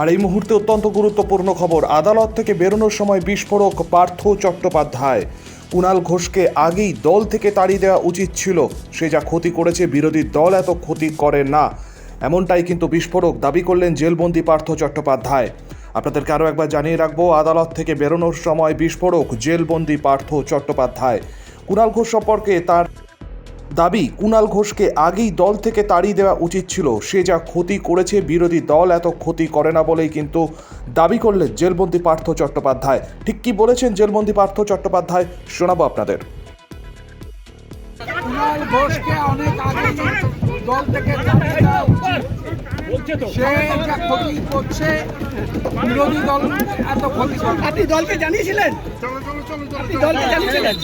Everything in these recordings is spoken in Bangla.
আর এই মুহূর্তে অত্যন্ত গুরুত্বপূর্ণ খবর। আদালত থেকে বেরোনোর সময় বিস্ফোরক পার্থ চট্টোপাধ্যায়। কুণাল ঘোষকে আগেই দল থেকে তাড়িয়ে দেওয়া উচিত ছিল। সে যা ক্ষতি করেছে বিরোধী দল এত ক্ষতি করে না। এমনটাই কিন্তু বিস্ফোরক দাবি করলেন জেলবন্দি পার্থ চট্টোপাধ্যায়। আপনাদেরকে আরও একবার জানিয়ে রাখব, আদালত থেকে বেরোনোর সময় বিস্ফোরক জেলবন্দি পার্থ চট্টোপাধ্যায়। কুণাল ঘোষ সম্পর্কে তার দাবি কুণাল ঘোষকে আগেই দল থেকে তাড়িয়ে দেওয়া উচিত ছিল। সে যা ক্ষতি করেছে বিরোধী দল এত ক্ষতি করে না বলেই কিন্তু দাবি করলেন জেলবন্দি পার্থ চট্টোপাধ্যায়। ঠিক কি বলেছেন জেলবন্দি পার্থ চট্টোপাধ্যায় শোনাবো আপনাদের। কুণাল ঘোষকে অনেক আগে দল থেকে তাড়িয়ে দেওয়া উচিত। সে যা ক্ষতি করছে বিরোধী দল এত ক্ষতি করে আপনি দলকে জানিয়েছিলেন? আপনি দলকে জানিয়েছিলেন?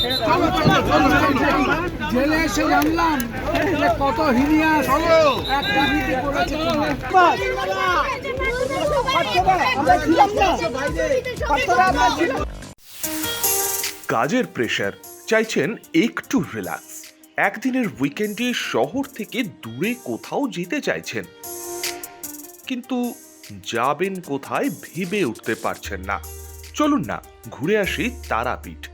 জেলে এসে জানলাম যে কত এক রাজনীতি করেছে ছিলাম কাজের প্রেশার চাইছেন একটু রিল্যাক্স একদিনের উইকেন্ডে শহর থেকে দূরে কোথাও যেতে চাইছেন। কিন্তু যাবেন কোথায় ভেবে উঠতে পারছেন না। চলুন না ঘুরে আসি তারাপীঠ।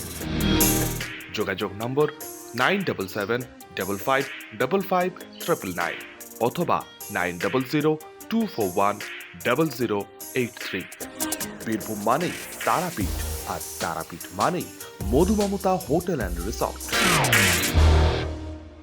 যোগাযোগ নম্বর nine double seven double five double five triple nine অথবা nine double zero two four one double zero eight three. Birbhum মানেই তারাপীঠ, আর তারাপীঠ মানেই মধুমমতা হোটেল অ্যান্ড রিসর্ট।